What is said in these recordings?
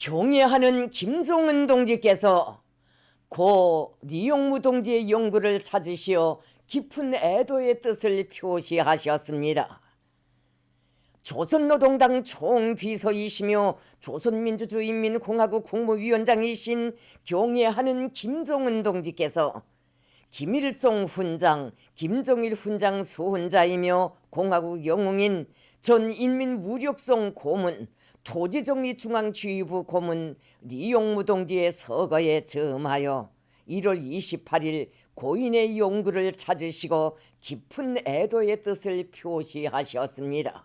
경애하는 김송은 동지께서 고 니용무 동지의 용구를 찾으시어 깊은 애도의 뜻을 표시하셨습니다. 조선노동당 총비서이시며 조선민주주의인민공화국 국무위원장이신 경애하는 김종은 동지께서 김일성 훈장, 김정일 훈장 수훈자이며 공화국 영웅인 전 인민 무력성 고문, 토지정리중앙주의부 고문 리용무 동지의 서거에 점하여 1월 28일 고인의 용구를 찾으시고 깊은 애도의 뜻을 표시하셨습니다.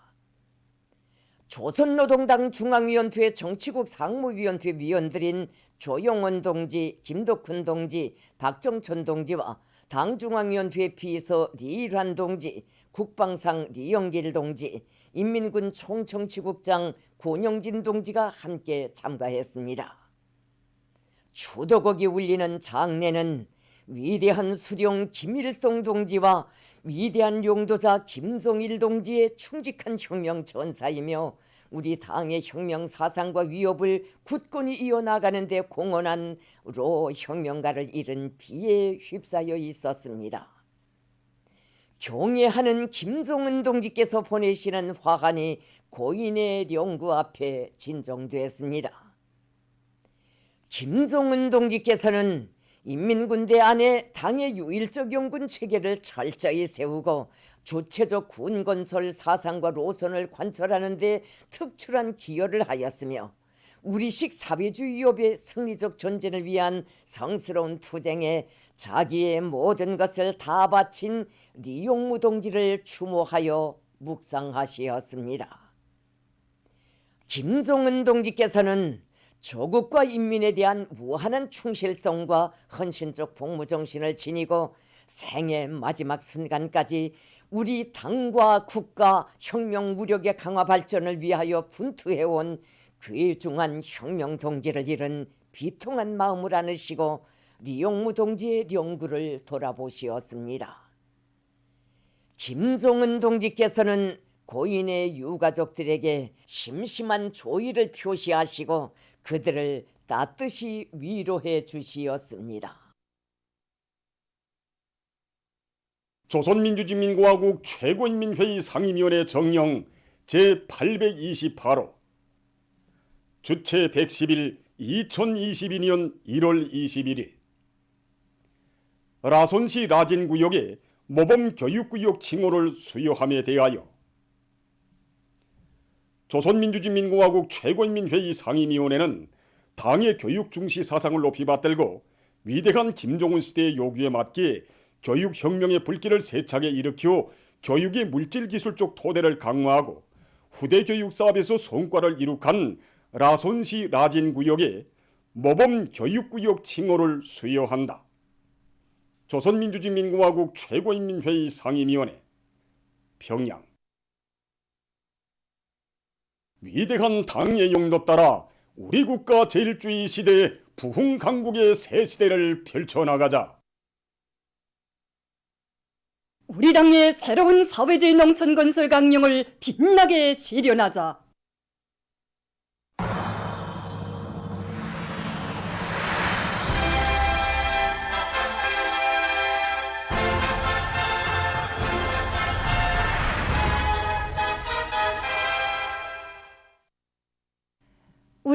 조선노동당 중앙위원회 정치국 상무위원회 위원들인 조용원 동지, 김덕훈 동지, 박정천 동지와 당중앙위원회 비서 리일환 동지, 국방상 리영길 동지, 인민군 총정치국장 권영진 동지가 함께 참가했습니다. 추도곡이 울리는 장례는 위대한 수령 김일성 동지와 위대한 용도자 김종일 동지의 충직한 혁명 전사이며 우리 당의 혁명 사상과 위협을 굳건히 이어나가는 데 공헌한 로 혁명가를 잃은 비에 휩싸여 있었습니다. 경애하는 김종은 동지께서 보내시는 화환이 고인의 영구 앞에 진정됐습니다. 김종은 동지께서는 인민군대 안에 당의 유일적 용군 체계를 철저히 세우고 주체적 군 건설 사상과 노선을 관철하는 데 특출한 기여를 하였으며 우리식 사회주의 위협의 승리적 전진을 위한 성스러운 투쟁에 자기의 모든 것을 다 바친 리용무 동지를 추모하여 묵상하시었습니다. 김종은 동지께서는 조국과 인민에 대한 무한한 충실성과 헌신적 복무 정신을 지니고 생의 마지막 순간까지 우리 당과 국가 혁명 무력의 강화 발전을 위하여 분투해온 귀중한 혁명 동지를 잃은 비통한 마음을 안으시고 리용무 동지의 영구를 돌아보시었습니다. 김종은 동지께서는 고인의 유가족들에게 심심한 조의를 표시하시고 그들을 따뜻이 위로해 주시었습니다. 조선민주주의민공화국 최고인민회의 상임위원회 정령 제828호 주체 110일 2022년 1월 21일 라손시 라진구역의 모범교육구역 칭호를 수여함에 대하여 조선민주주의민공화국 최고인민회의 상임위원회는 당의 교육 중시 사상을 높이 받들고 위대한 김종은 시대의 요구에 맞게 교육혁명의 불길을 세차게 일으켜 교육의 물질기술적 토대를 강화하고 후대 교육 사업에서 성과를 이룩한 라손시 라진 구역의 모범 교육구역 칭호를 수여한다. 조선민주주의민공화국 최고인민회의 상임위원회 평양 위대한 당의 용도 따라 우리 국가 제일주의 시대의 부흥 강국의 새 시대를 펼쳐나가자. 우리 당의 새로운 사회주의 농촌 건설 강령을 빛나게 실현하자.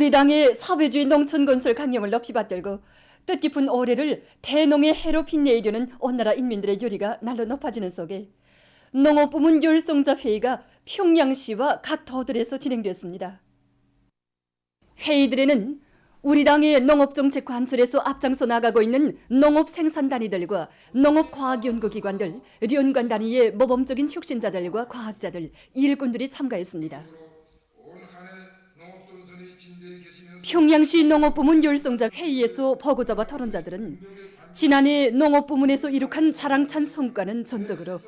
우리 당의 사회주의 농촌 건설 강령을 높이 받들고 뜻깊은 올해를 대농의 해로 빛내이려는 온 나라 인민들의 요리가 날로 높아지는 속에 농업 부문 열성자 회의가 평양시와 각 도들에서 진행됐습니다. 회의들에는 우리 당의 농업정책 관철에서 앞장서 나가고 있는 농업생산단위들과 농업과학연구기관들, 연관 단위의 모범적인 혁신자들과 과학자들, 일꾼들이 참가했습니다. 평양시 농업부문 열성자 회의에서 보고자와 토론자들은 지난해 농업부문에서 이룩한 자랑찬 성과는 전적으로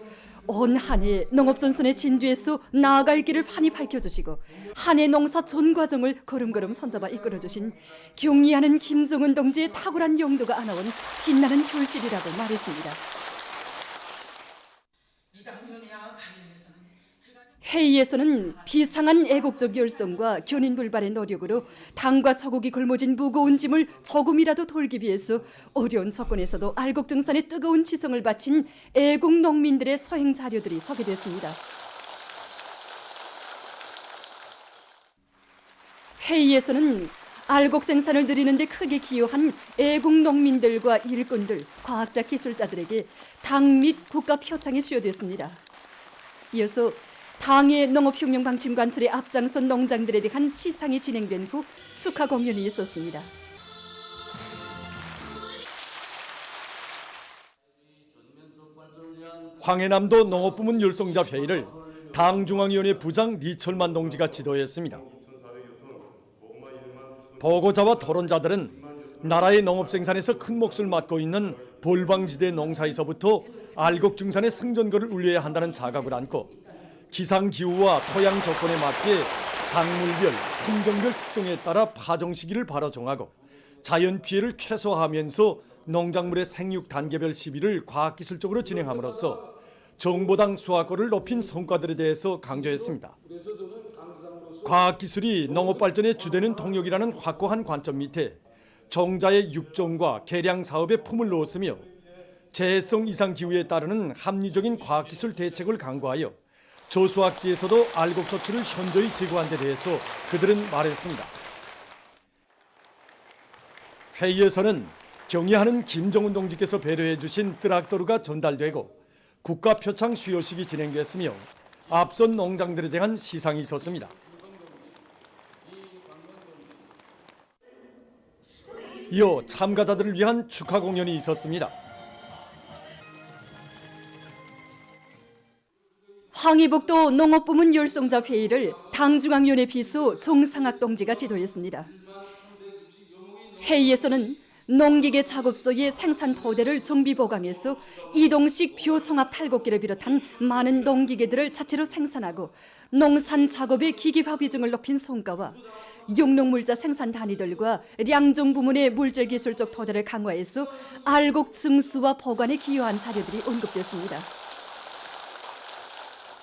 온 한해 농업전선의 진주에서 나아갈 길을 판히 밝혀주시고 한해 농사 전 과정을 걸음걸음 손잡아 이끌어주신 경의하는 김종은 동지의 탁월한 용도가 안아온 빛나는 결실이라고 말했습니다. 회의에서는 비상한 애국적 열성과 견인 불발의 노력으로 당과 처국이 걸머진 무거운 짐을 조금이라도 돌기 위해서 어려운 조건에서도 알곡정산에 뜨거운 지성을 바친 애국 농민들의 서행 자료들이 소개됐습니다. 회의에서는 알곡 생산을 늘리는데 크게 기여한 애국 농민들과 일꾼들, 과학자, 기술자들에게 당 및 국가 표창이 수여됐습니다. 이어서 당의 농업혁명 방침 관철에 앞장선 농장들에 대한 시상이 진행된 후 축하 공연이 있었습니다. 황해남도 농업부문 율성자 회의를 당중앙위원회 부장 리철만 동지가 지도했습니다. 보고자와 토론자들은 나라의 농업 생산에서 큰 몫을 맡고 있는 볼방지대 농사에서부터 알곡 증산의 승전거를 울려야 한다는 자각을 안고 기상 기후와 토양 조건에 맞게 작물별, 품종별 특성에 따라 파종 시기를 바로 정하고 자연 피해를 최소화하면서 농작물의 생육 단계별 시비를 과학기술적으로 진행함으로써 정보당 수확거를 높인 성과들에 대해서 강조했습니다. 과학기술이 농업 발전의 주되는 동력이라는 확고한 관점 밑에 종자의 육종과 개량 사업에 품을 놓았으며 재해성 이상 기후에 따르는 합리적인 과학기술 대책을 강구하여 저수학지에서도 알곡 소출을 현저히 제고한 데 대해서 그들은 말했습니다. 회의에서는 경의하는 김정은 동지께서 배려해 주신 트락도르가 전달되고 국가 표창 수여식이 진행됐으며 앞선 농장들에 대한 시상이 있었습니다. 이어 참가자들을 위한 축하 공연이 있었습니다. 황희북도 농업부문 열성자 회의를 당중앙위원회 비서 종상학 동지가 지도했습니다. 회의에서는 농기계 작업소의 생산 토대를 정비 보강해서 이동식 뷰총합 탈곡기를 비롯한 많은 농기계들을 자체로 생산하고 농산 작업의 기기화 비중을 높인 성과와 용농물자 생산 단위들과 량종 부문의 물질 기술적 토대를 강화해서 알곡 증수와 보관에 기여한 자료들이 언급됐습니다.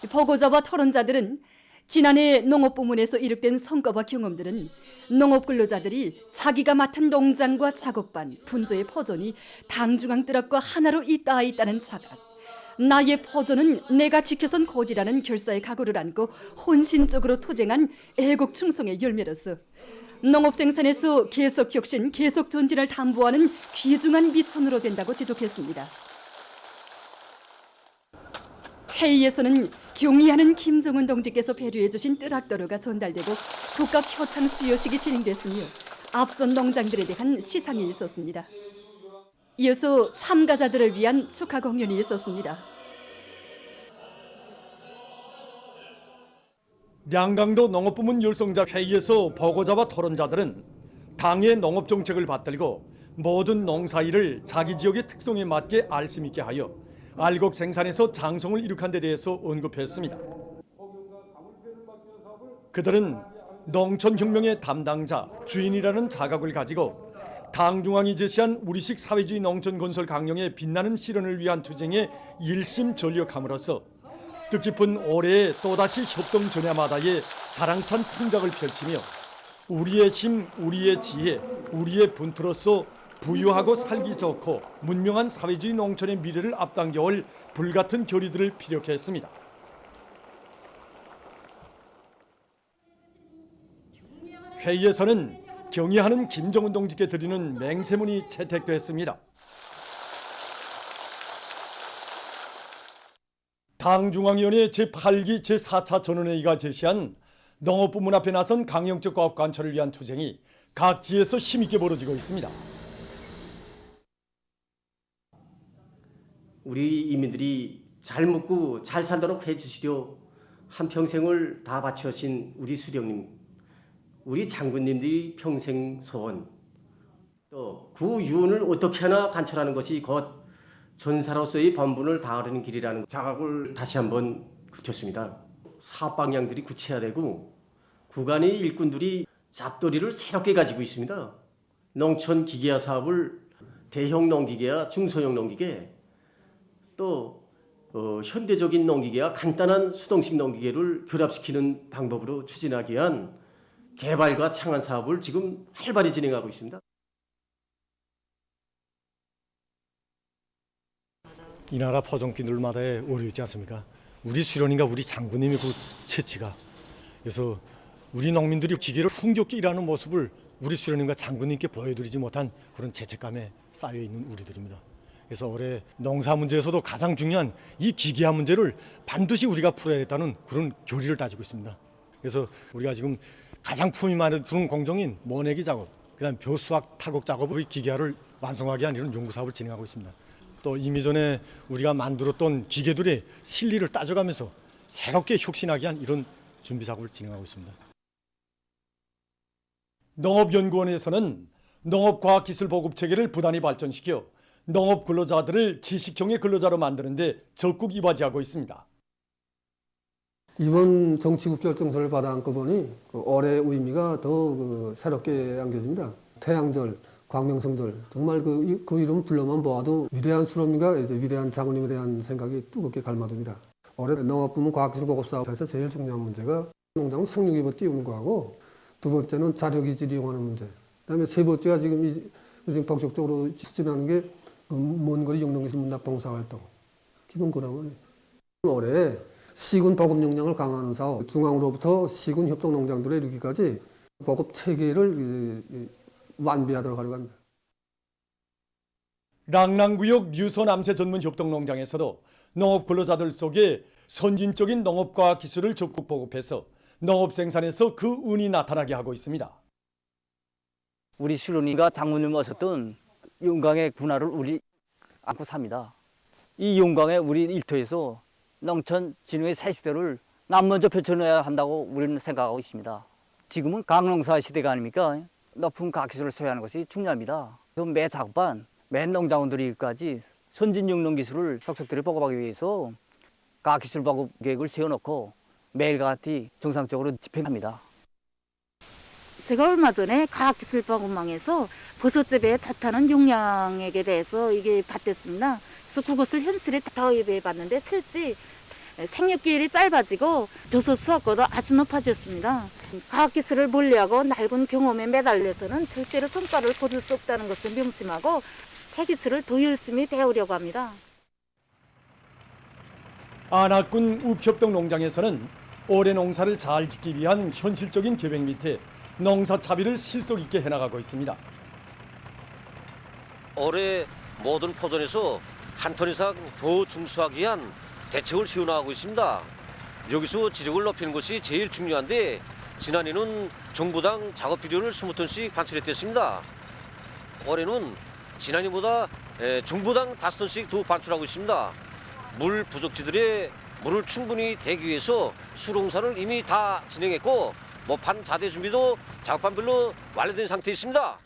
보고자와 토론자들은 지난해 농업부문에서 이룩된 성과와 경험들은 농업 근로자들이 자기가 맡은 농장과 작업반, 분조의 포존이 당중앙 뜨락과 하나로 있다 있다는 자각, 나의 포존은 내가 지켜선 고지라는 결사의 각오를 안고 혼신적으로 투쟁한 애국 충성의 열매로서 농업 생산에서 계속 혁신, 계속 전진을 담보하는 귀중한 미천으로 된다고 지적했습니다. 회의에서는 경의하는 김정은 동지께서 배려해 주신 뜨락도로가 전달되고 국가 표창 수여식이 진행됐으며 앞선 농장들에 대한 시상이 있었습니다. 이어서 참가자들을 위한 축하 공연이 있었습니다. 양강도 농업부문 율성자 회의에서 보고자와 토론자들은 당의 농업 정책을 받들고 모든 농사일을 자기 지역의 특성에 맞게 알심 있게 하여 알곡 생산에서 장성을 이룩한 데 대해서 언급했습니다. 그들은 농촌혁명의 담당자, 주인이라는 자각을 가지고 당 중앙이 제시한 우리식 사회주의 농촌 건설 강령의 빛나는 실현을 위한 투쟁에 일심 전력함으로써 뜻깊은 올해의 또다시 협동 전야마다의 자랑찬 풍작을 펼치며 우리의 힘, 우리의 지혜, 우리의 분투로서 부유하고 살기 좋고 문명한 사회주의 농촌의 미래를 앞당겨올 불같은 결의들을 피력했습니다. 회의에서는 경의하는 김정은 동지께 드리는 맹세문이 채택됐습니다. 당중앙위원회 제8기 제4차 전원회의가 제시한 농업부문 앞에 나선 강영적 과업 관철을 위한 투쟁이 각지에서 힘있게 벌어지고 있습니다. 우리 이민들이 잘 먹고 잘 살도록 해주시려 한평생을 다 바치신 우리 수령님, 우리 장군님들이 평생 소원, 또 구유언을 어떻게 하나 관철하는 것이 곧 전사로서의 본분을 다하려는 길이라는 자각을 다시 한번 굳혔습니다. 사업 방향들이 구체화되고 구간의 일꾼들이 잡돌이를 새롭게 가지고 있습니다. 농촌 기계화 사업을 대형 농기계와 중소형 농기계 또 어, 현대적인 농기계와 간단한 수동식 농기계를 결합시키는 방법으로 추진하기 위한 개발과 창안 사업을 지금 활발히 진행하고 있습니다. 이 나라 포종기들마다의 오류 있지 않습니까? 우리 수련인가 우리 장군님의 그 채취가 그래서 우리 농민들이 기계를 흥겹게 일하는 모습을 우리 수련님과 장군님께 보여드리지 못한 그런 죄책감에 쌓여 있는 우리들입니다. 그래서 올해 농사 문제에서도 가장 중요한 이 기계화 문제를 반드시 우리가 풀어야겠다는 그런 교리를 다지고 있습니다. 그래서 우리가 지금 가장 품이 많이 드는 공정인 모내기 작업, 그다음 벼수학 타곡 작업의 기계화를 완성하기 위한 이런 연구 사업을 진행하고 있습니다. 또 이미 전에 우리가 만들었던 기계들의 실리를 따져가면서 새롭게 혁신하기 위한 이런 준비 작업을 진행하고 있습니다. 농업연구원에서는 농업과학기술 보급 체계를 부단히 발전시켜 농업 근로자들을 지식형의 근로자로 만드는데 적극 이바지하고 있습니다. 이번 정치국 결정서를 받아 안고 보니 그 올해의 의미가 더 그 새롭게 안겨집니다. 태양절, 광명성절 정말 그, 이- 그 이름 불러만 보아도 위대한 수로님과 이제 위대한 장군님에 대한 생각이 뜨겁게 갈마듭니다. 올해 농업부문 과학기술 보급사업에서 제일 중요한 문제가 농장 생육입을 띄우는 거하고 두 번째는 자료기질 이용하는 문제. 그다음에 세 번째가 지금 이, 지금 본격적으로 추진하는 게 먼 거리 영농기술 문납 봉사활동. 기본 그러면 올해 시군 보급 역량을 강화하는 사업, 중앙으로부터 시군 협동 농장들에 이르기까지 보급 체계를 완비하도록 하려고 합니다. 랑랑구역 류소 남새 전문 협동 농장에서도 농업 근로자들 속에 선진적인 농업과학 기술을 적극 보급해서 농업 생산에서 그 운이 나타나게 하고 있습니다. 우리 수련이가 장군님 오셨던 용강의 군화를 우리 안고 삽니다. 이 용강에 우리 일터에서 농촌 진흥의 새 시대를 남 먼저 펼쳐내야 한다고 우리는 생각하고 있습니다. 지금은 강농사 시대가 아닙니까? 높은 과학기술을 소유하는 것이 중요합니다. 매 작반, 매 농장원들이까지 선진 영농 기술을 속속들이 보급하기 위해서 과학기술 보급 계획을 세워놓고 매일같이 정상적으로 집행합니다. 제가 얼마 전에 과학기술보급망에서 버섯재배에 자타는 용량액에 대해서 이게 봤댔습니다. 그래서 그것을 현실에 도입해 봤는데 실제 생육기일이 짧아지고 버섯 수확고도 아주 높아졌습니다. 과학기술을 멀리하고 낡은 경험에 매달려서는 절대로 성과를 거둘 수 없다는 것을 명심하고 새 기술을 더 열심히 배우려고 합니다. 안학군 우협동 농장에서는 올해 농사를 잘 짓기 위한 현실적인 계획 밑에 농사 차비를 실속 있게 해나가고 있습니다. 올해 모든 포전에서 한 톤 이상 더 중수하기 위한 대책을 세워나가고 있습니다. 여기서 지적을 높이는 것이 제일 중요한데 지난해는 정부당 작업 비료를 20톤씩 반출했댔습니다. 올해는 지난해보다 에, 정부당 5톤씩 더 반출하고 있습니다. 물 부족지들의 물을 충분히 대기 위해서 수롱사를 이미 다 진행했고 모판 자대 준비도 작업판별로 완료된 상태에 있습니다.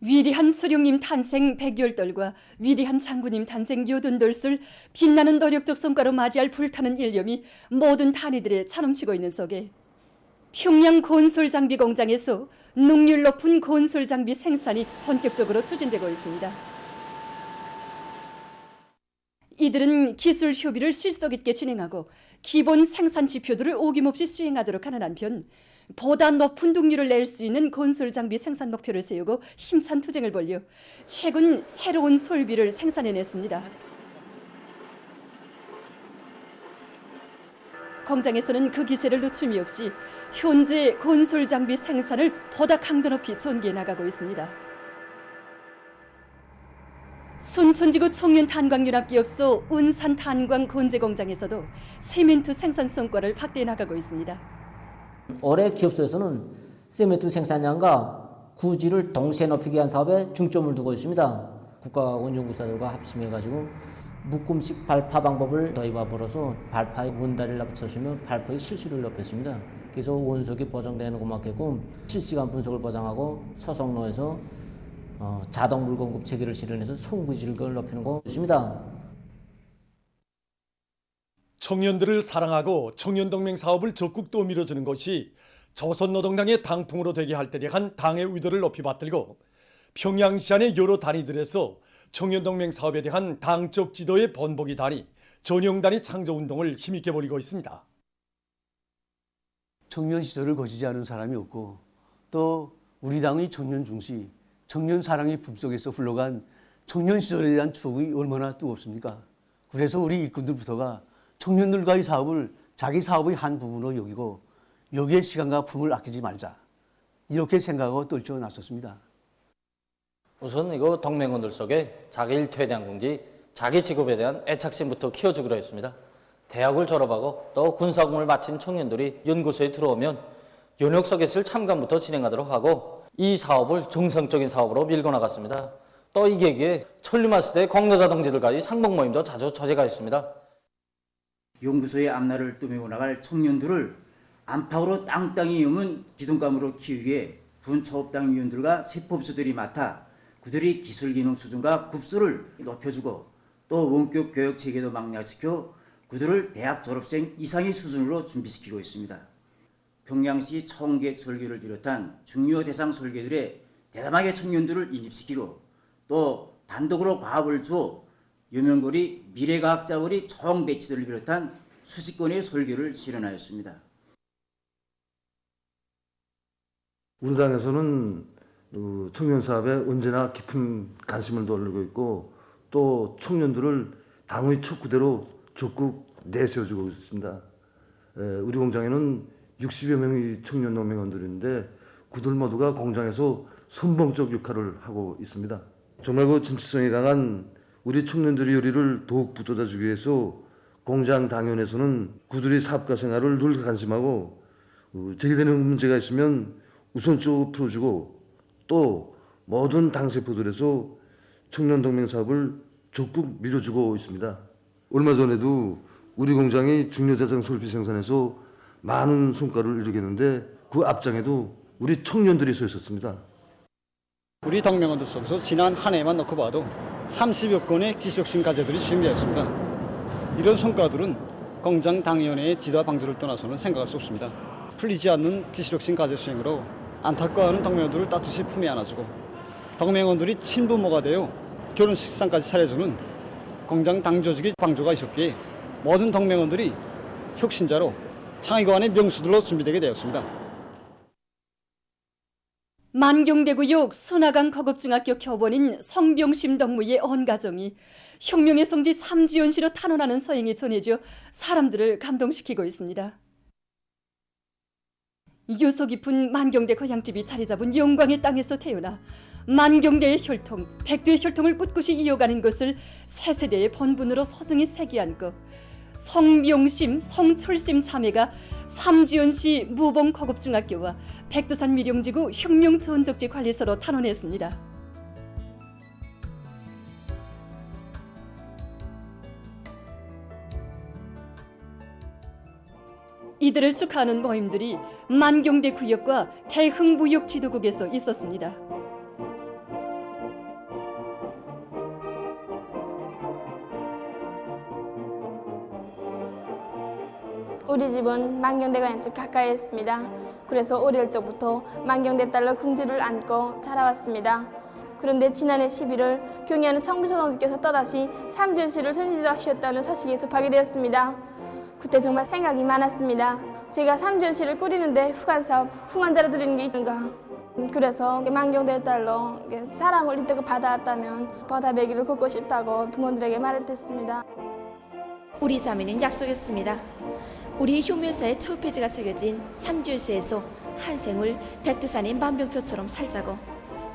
위대한 수령님 탄생 백열떨과 위대한 장군님 탄생 요든돌술 빛나는 노력적 성과로 맞이할 불타는 일념이 모든 탄이들에 차넘치고 있는 속에 평양 건설 장비 공장에서 능률 높은 건설 장비 생산이 본격적으로 추진되고 있습니다. 이들은 기술 협의를 실속 있게 진행하고 기본 생산 지표들을 오김없이 수행하도록 하는 한편 보다 높은 등률을 낼 수 있는 건설 장비 생산 목표를 세우고 힘찬 투쟁을 벌여 최근 새로운 설비를 생산해냈습니다. 공장에서는 그 기세를 놓침이 없이 현재 건설 장비 생산을 보다 강도 높이 전개해 나가고 있습니다. 순천지구 청년 탄광융합기업소 은산 탄광 건재 공장에서도 세멘트 생산 성과를 확대해 나가고 있습니다. 올해 기업소에서는 세멘트 생산량과 구지를 동시에 높이기 위한 사업에 중점을 두고 있습니다. 국가원연구사들과 합심해가지고 묶음식 발파 방법을 도입함으로써 발파의 문다리를 낮춰주면 발파의 실수를 높였습니다. 그래서 원석이 보정되는 것만큼 실시간 분석을 보장하고 소속로에서 어, 자동 물 공급 체계를 실현해서 송구 질을 높이는 것입니다. 청년들을 사랑하고 청년동맹 사업을 적극 떠밀어주는 것이 조선노동당의 당풍으로 되게 할 때에 한 당의 의도를 높이 받들고 평양시 안의 여러 단위들에서 청년동맹 사업에 대한 당적 지도의 번복이 다니 전형단위 창조 운동을 힘있게 벌이고 있습니다. 청년 시절을 거치지 않은 사람이 없고 또 우리 당의 청년 중시, 청년 사랑의 품속에서 흘러간 청년 시절에 대한 추억이 얼마나 뜨겁습니까? 그래서 우리 일꾼들부터가 청년들과의 사업을 자기 사업의 한 부분으로 여기고 여기에 시간과 품을 아끼지 말자 이렇게 생각하고 떨쳐 나섰습니다. 우선 이거 동맹원들 속에 자기 일터에 대한 긍지, 자기 직업에 대한 애착심부터 키워주기로 했습니다. 대학을 졸업하고 또 군사공을 마친 청년들이 연구소에 들어오면 연역석에서 참관부터 진행하도록 하고 이 사업을 정상적인 사업으로 밀고 나갔습니다. 또이 계기에 천리마스대 공로자 동지들과의 상봉 모임도 자주 조제가 있습니다. 연구소의 앞날을 뜨매고 나갈 청년들을 안팎으로 땅땅이 여문 기둥감으로 키우기에 군차업당 위원들과 세법수들이 맡아 그들의 기술 기능 수준과 급수를 높여주고 또 원격 교육 체계도 망라시켜 그들을 대학 졸업생 이상의 수준으로 준비시키고 있습니다. 평양시 청객 설계를 비롯한 중요 대상 설계들에 대담하게 청년들을 인입시키고 또 단독으로 과업을 주어 유명거리 미래과학자거리 총 배치들을 비롯한 수십 건의 설계를 실현하였습니다. 우리 당에서는 어, 청년 사업에 언제나 깊은 관심을 돌리고 있고 또 청년들을 당의 촉구대로 적극 내세워주고 있습니다. 에, 우리 공장에는 60여 명의 청년 농민원들인데 그들 모두가 공장에서 선봉적 역할을 하고 있습니다. 정말 그 진취성이 강한 우리 청년들의 요리를 더욱 붙돋아주기 위해서 공장 당연에서는 그들의 사업가 생활을 늘 관심하고 어, 제기되는 문제가 있으면 우선적으로 풀어주고 또 모든 당세포들에서 청년 동맹 사업을 적극 밀어주고 있습니다. 얼마 전에도 우리 공장이 중요 대상 설비 생산에서 많은 성과를 이루겠는데 그 앞장에도 우리 청년들이 서 있었습니다. 우리 동맹원들 속에서 지난 한 해만 놓고 봐도 30여 건의 기술혁신 과제들이 수행되었습니다. 이런 성과들은 공장 당위원회의 지도와 방지를 떠나서는 생각할 수 없습니다. 풀리지 않는 기술혁신 과제 수행으로 안타까워하는 동맹원들을 따뜻이 품에 안아주고 동맹원들이 친부모가 되어 결혼 식상까지 차려주는 공장 당 조직의 방조가 있었기에 모든 동맹원들이 혁신자로 창의관의 명수들로 준비되게 되었습니다. 만경대구역 순화강 거급중학교 교원인 성병심 덕무의 온 가정이 혁명의 성지 삼지연시로 탄원하는 서행이 전해져 사람들을 감동시키고 있습니다. 유서 깊은 만경대 고향집이 자리 잡은 영광의 땅에서 태어나 만경대의 혈통, 백두의 혈통을 꿋꿋이 이어가는 것을 새 세대의 본분으로 소중히 새기안고 성명심, 성철심 자매가 삼지연시 무봉 거급중학교와 백두산 미령지구 혁명전적지 관리소로 탄원했습니다. 이들을 축하하는 모임들이 만경대 구역과 대흥무역 지도국에서 있었습니다. 우리 집은 만경대가 연집 가까이 있습니다. 그래서 어릴 적부터 만경대 딸로 궁지를 안고 자라왔습니다. 그런데 지난해 11월 경의하는 청비서 동지께서 또다시 삼준 씨를 손지도하셨다는 소식이 접하게 되었습니다. 그때 정말 생각이 많았습니다. 제가 삼준 씨를 꾸리는데 후간사업 후원자로 드리는 게 있는가. 그래서 만경대 딸로 사랑을 이때고 받아왔다면 보답의길을 걷고 싶다고 부모들에게 말했댔습니다. 우리 자매는 약속했습니다. 우리 혁명사의 첫 페이지가 새겨진 삼주일세에서 한 생을 백두산의 만병초처럼 살자고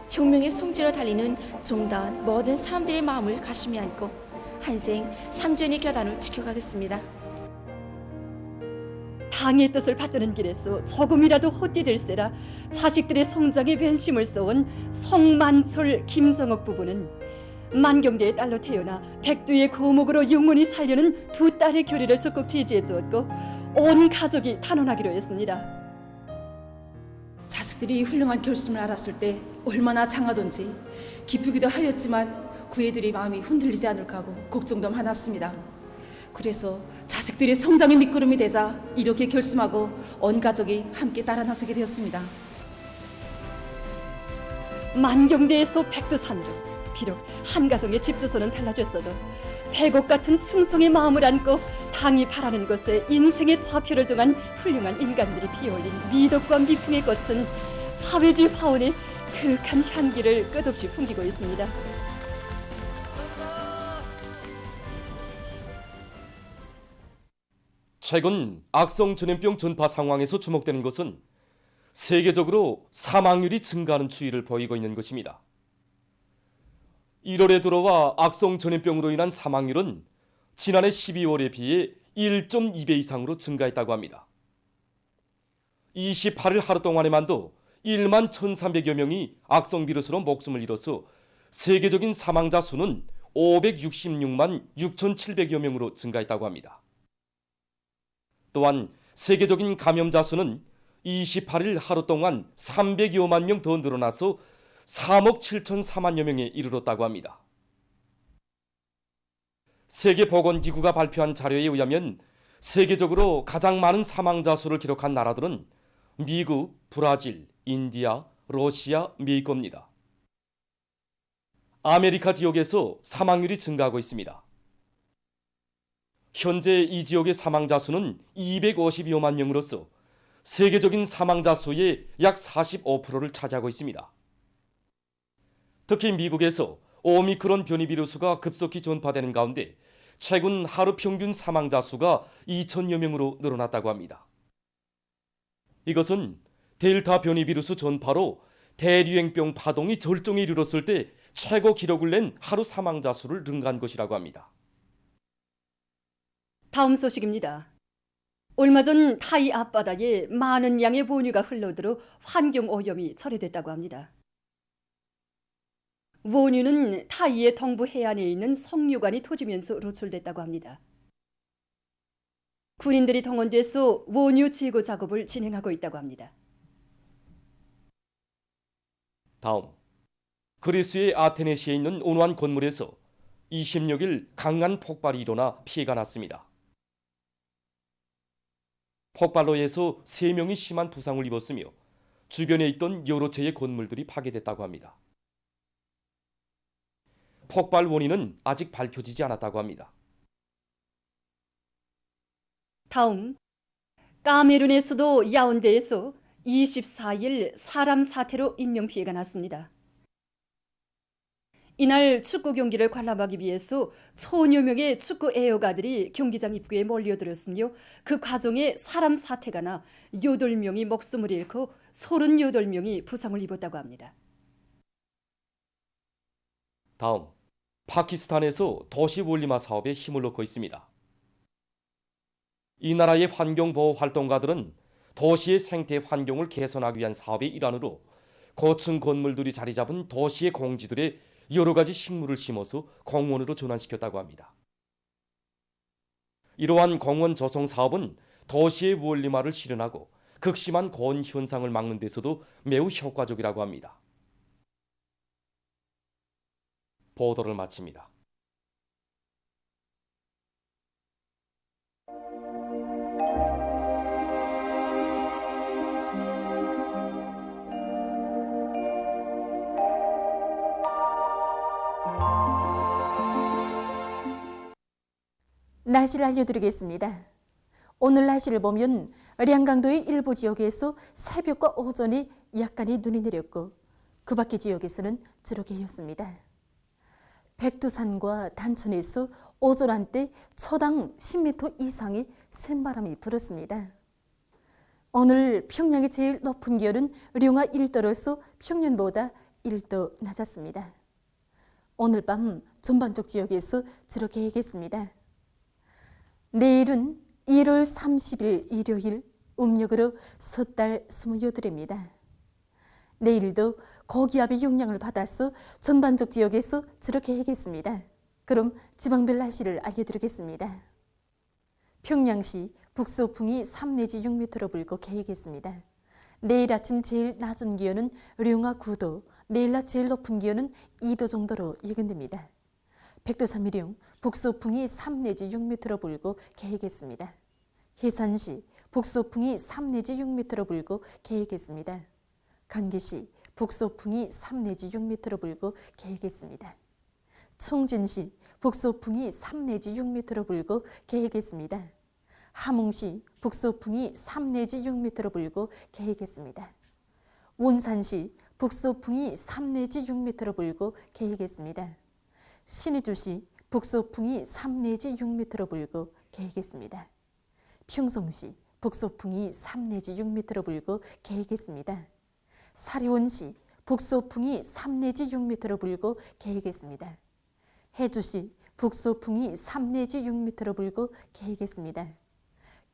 혁명의 성지로 달리는 정다운 모든 사람들의 마음을 가슴에 안고 한생 삼주연의 교단을 지켜가겠습니다. 당의 뜻을 받드는 길에서 조금이라도 헛디딜세라 자식들의 성장에 변심을 써온 성만철 김정옥 부부는 만경대의 딸로 태어나 백두의 거목으로 영원히 살려는 두 딸의 교리를 적극 지지해 주었고 온 가족이 탄원하기로 했습니다. 자식들이 훌륭한 결심을 알았을 때 얼마나 장하던지 기쁘기도 하였지만 그 애들이 마음이 흔들리지 않을까 하고 걱정도 많았습니다. 그래서 자식들이 성장의 밑거름이 되자 이렇게 결심하고 온 가족이 함께 따라 나서게 되었습니다. 만경대에서 백두산으로 비록 한 가정의 집 주소는 달라졌어도 백옥 같은 충성의 마음을 안고 당이 바라는 것에 인생의 좌표를 정한 훌륭한 인간들이 피어올린 미덕과 미풍의 꽃은 사회주의 화원의 그윽한 향기를 끝없이 풍기고 있습니다. 최근 악성 전염병 전파 상황에서 주목되는 것은 세계적으로 사망률이 증가하는 추이를 보이고 있는 것입니다. 1월에 들어와 악성 전염병으로 인한 사망률은 지난해 12월에 비해 1.2배 이상으로 증가했다고 합니다. 28일 하루 동안에만도 1만 1,300여 명이 악성 비루스로 목숨을 잃어서 세계적인 사망자 수는 566만 6,700여 명으로 증가했다고 합니다. 또한 세계적인 감염자 수는 28일 하루 동안 300여만 명 더 늘어나서 3억 7천사만여 명에 이르렀다고 합니다. 세계보건기구가 발표한 자료에 의하면 세계적으로 가장 많은 사망자 수를 기록한 나라들은 미국, 브라질, 인디아, 러시아, 미국입니다. 아메리카 지역에서 사망률이 증가하고 있습니다. 현재 이 지역의 사망자 수는 252만 명으로서 세계적인 사망자 수의 약 45%를 차지하고 있습니다. 특히 미국에서 오미크론 변이 비루스가 급속히 전파되는 가운데 최근 하루 평균 사망자 수가 2천여 명으로 늘어났다고 합니다. 이것은 델타 변이 비루스 전파로 대류행병 파동이 절정에 이르렀을 때 최고 기록을 낸 하루 사망자 수를 능가한 것이라고 합니다. 다음 소식입니다. 얼마 전 타이 앞바다에 많은 양의 원유가 흘러들어 환경 오염이 처리됐다고 합니다. 원유는 타이의 동부 해안에 있는 석류관이 터지면서 노출됐다고 합니다. 군인들이 동원돼서 원유 제거 작업을 진행하고 있다고 합니다. 다음 그리스의 아테네시에 있는 온화한 건물에서 26일 강한 폭발이 일어나 피해가 났습니다. 폭발로 해서 3명이 심한 부상을 입었으며 주변에 있던 여러 채의 건물들이 파괴됐다고 합니다. 폭발 원인은 아직 밝혀지지 않았다고 합니다. 다음 까메룬의 수도 야온데에서 24일 사람 사태로 인명 피해가 났습니다. 이날 축구 경기를 관람하기 위해서 천여 명의 축구 애호가들이 경기장 입구에 몰려들었으며 그 과정에 사람 사태가 나 8명이 목숨을 잃고 38명이 부상을 입었다고 합니다. 다음 파키스탄에서 도시 원리마 사업에 힘을 넣고 있습니다. 이 나라의 환경보호 활동가들은 도시의 생태 환경을 개선하기 위한 사업의 일환으로 고층 건물들이 자리 잡은 도시의 공지들에 여러 가지 식물을 심어서 공원으로 전환시켰다고 합니다. 이러한 공원 조성 사업은 도시의 원리마를 실현하고 극심한 고온 현상을 막는 데서도 매우 효과적이라고 합니다. 보도를 마칩니다. 날씨를 알려드리겠습니다. 오늘 날씨를 보면 량강도의 일부 지역에서 새벽과 오전에 약간의 눈이 내렸고 그 밖의 지역에서는 주로 개였습니다. 백두산과 단천에서 오전 한때 초당 10m 이상의 샘바람이 불었습니다. 오늘 평양의 제일 높은 기온은 룡아 1도로서 평년보다 1도 낮았습니다. 오늘 밤 전반적 지역에서 주로 개겠습니다. 내일은 1월 30일 일요일 음력으로 섣달 28일입니다. 내일도 고기압의 영향을 받아서 전반적 지역에서 주로 개겠습니다. 그럼 지방별 날씨를 알려드리겠습니다. 평양시 북소풍이 3 내지 6m로 불고 개겠습니다. 내일 아침 제일 낮은 기온은 룡아 9도, 내일 낮 제일 높은 기온은 2도 정도로 예견됩니다. 백두산미령 북소풍이 3 내지 6m로 불고 개겠습니다. 해산시 북소풍이 3 내지 6m로 불고 개겠습니다. 강계시 북소풍이 3 내지 6m로 불고 개겠습니다. 총진시 북소풍이 3 내지 6m로 불고 계획했습니다. 함흥시 북소풍이 3 내지 6m로 불고 계획했습니다. 원산시 북소풍이 3 내지 6m로 불고 계획했습니다. 신의주시 북소풍이 3 내지 6m로 불고 계획했습니다. 평성시 북소풍이 3 내지 6m로 불고 계획했습니다. 사리원시 북소풍이 3 내지 6m로 불고 계획했습니다. 해주시 북소풍이 3 내지 6m로 불고 계획했습니다.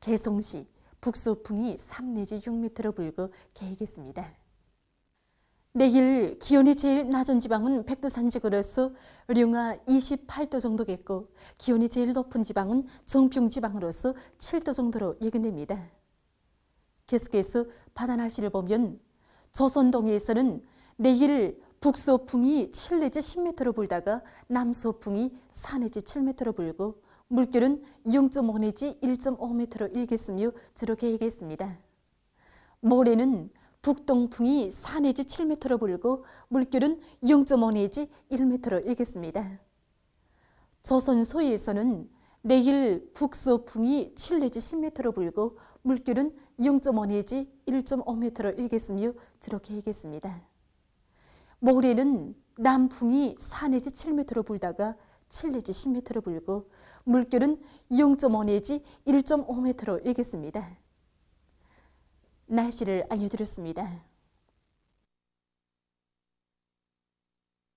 개성시 북소풍이 3 내지 6m로 불고 계획했습니다. 내일 기온이 제일 낮은 지방은 백두산 지구로서 룡아 28도 정도겠고 기온이 제일 높은 지방은 정평 지방으로서 7도 정도로 예견됩니다. 계속해서 바다 날씨를 보면 조선동해에서는 내일 북소풍이 7 내지 10m로 불다가 남소풍이 4 내지 7m로 불고 물결은 0.5 내지 1.5m로 일겠으며 주로 계획했습니다. 모레는 북동풍이 4 내지 7m로 불고 물결은 0.5 내지 1m로 일겠습니다. 조선 소에서는 내일 북서풍이 7 내지 10m로 불고 물결은 0.5 내지 1.5m로 일겠으며 주로 계획했습니다. 모레는 남풍이 4 내지 7m로 불다가 7 내지 10m로 불고 물결은 0.5 내지 1.5m로 일겠습니다. 날씨를 알려드렸습니다.